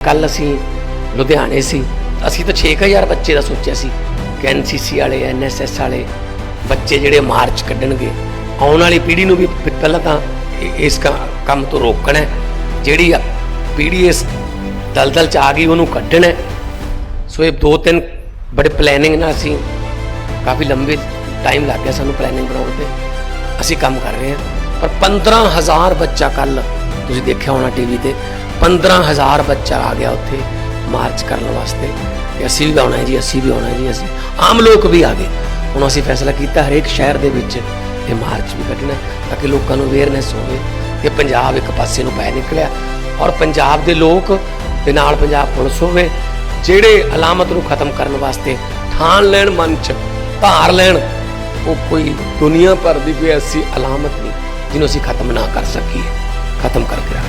ਕੱਲ ਅਸੀਂ ਲੁਧਿਆਣੇ ਸੀ ਅਸੀਂ ਤਾਂ 6000 ਬੱਚੇ ਦਾ ਸੋਚਿਆ ਸੀ ਕਿ ਐਨਸੀਸੀ ਵਾਲੇ, ਐਨਐਸਐਸ ਵਾਲੇ ਬੱਚੇ ਜਿਹੜੇ ਮਾਰਚ ਕੱਢਣਗੇ, ਆਉਣ ਵਾਲੀ ਪੀੜ੍ਹੀ ਨੂੰ ਵੀ ਪਹਿਲਾਂ ਤਾਂ ਇਸ ਕ- ਕੰਮ ਤੋਂ ਰੋਕਣਾ ਹੈ। ਜਿਹੜੀ ਪੀੜ੍ਹੀ ਇਸ ਦਲਦਲ ਚ ਆ ਗਈ, ਉਹਨੂੰ ਕੱਢਣਾ ਹੈ। ਸੋ ਇਹ ਦੋ ਤਿੰਨ ਬੜੇ ਪਲੈਨਿੰਗ ਨਾਲ ਅਸੀਂ ਕਾਫੀ ਲੰਬੇ ਟਾਈਮ ਲੱਗ ਗਿਆ ਸਾਨੂੰ ਪਲੈਨਿੰਗ ਬਣਾਉਣ ਤੇ ਅਸੀਂ ਕੰਮ ਕਰ ਰਹੇ ਹਾਂ ਪਰ 15000 ਬੱਚਾ ਕੱਲ ਤੁਸੀਂ ਦੇਖਿਆ ਹੋਣਾ ਟੀਵੀ ਤੇ 15000 ਬੱਚਾ ਆ ਗਿਆ ਉੱਥੇ ਮਾਰਚ ਕਰਨ ਵਾਸਤੇ। ਕਿ ਅਸੀਂ ਵੀ ਆਉਣਾ ਹੈ ਜੀ, ਅਸੀਂ ਵੀ ਆਉਣਾ ਹੈ ਜੀ, ਅਸੀਂ ਆਮ ਲੋਕ ਵੀ ਆ ਗਏ। ਹੁਣ ਅਸੀਂ ਫੈਸਲਾ ਕੀਤਾ ਹਰੇਕ ਸ਼ਹਿਰ ਦੇ ਵਿੱਚ ਇਹ ਮਾਰਚ ਵੀ ਕੱਢਣਾ ਤਾਂ ਕਿ ਲੋਕਾਂ ਨੂੰ ਅਵੇਅਰਨੈਸ ਹੋਵੇ ਕਿ ਪੰਜਾਬ ਇੱਕ ਪਾਸੇ ਨੂੰ ਪੈ ਨਿਕਲਿਆ। ਔਰ ਪੰਜਾਬ ਦੇ ਲੋਕ ਦੇ ਨਾਲ ਪੰਜਾਬ ਪੁਲਿਸ ਹੋਵੇ, ਜਿਹੜੇ ਅਲਾਮਤ ਨੂੰ ਖਤਮ ਕਰਨ ਵਾਸਤੇ ਠਾਣ ਲੈਣ ਮਨ ਚ ਭਾਰ ਲੈਣ, ਉਹ ਕੋਈ ਦੁਨੀਆ ਭਰ ਦੀ ਕੋਈ ਐਸੀ ਅਲਾਮਤ ਨਹੀਂ, ਜਿਹਨੂੰ ਅਸੀਂ ਖਤਮ ਨਾ ਕਰ ਸਕੀਏ। ਖਤਮ ਕਰ ਗਿਆ